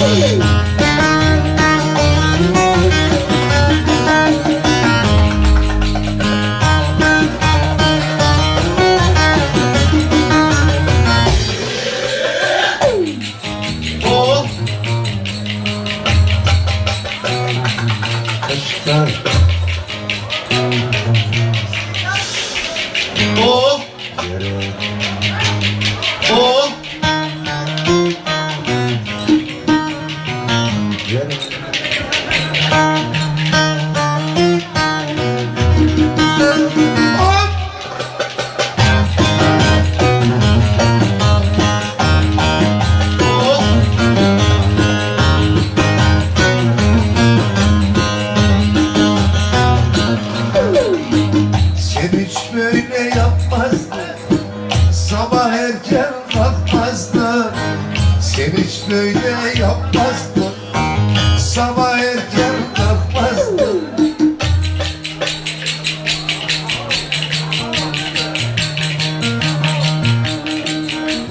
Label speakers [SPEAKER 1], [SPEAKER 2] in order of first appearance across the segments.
[SPEAKER 1] Oh! Oh!
[SPEAKER 2] Yapmazdın. Sabah erken kalkmazdın. Sen hiç böyle yapmazdın Sabah erken kalkmazdın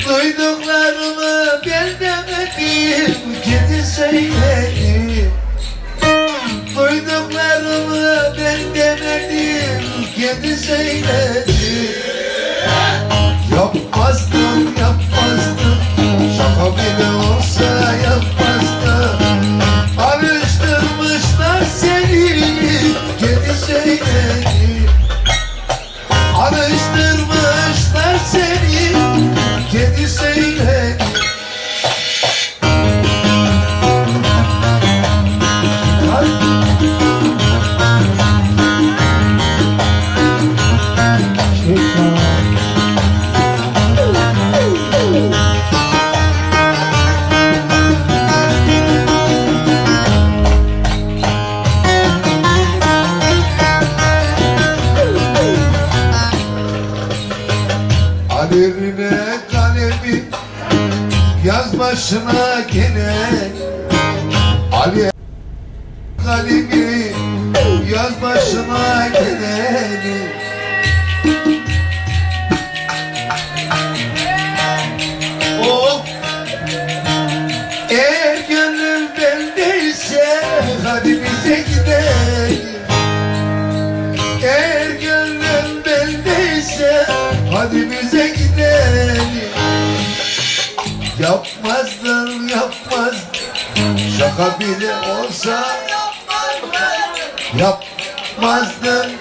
[SPEAKER 2] Duyduklarımı ben demedim Kedi söyledi Duyduklarımı ben demedim Kedi söyledi Yapmazdım yapmazdım Şaka bile Söyledi. Alıştırmışlar seni. Kedi söyledi Alevine kalemi Yaz başına gene. Ali kalemi Yaz başına geleni
[SPEAKER 1] Oh,
[SPEAKER 2] Eğer gönlüm bendeyse Hadi bize gidelim. Eğer gönlüm bendeyse Hadi bize gidelim Yapmazdın yapmazdın Şaka bile olsa Yapmazdın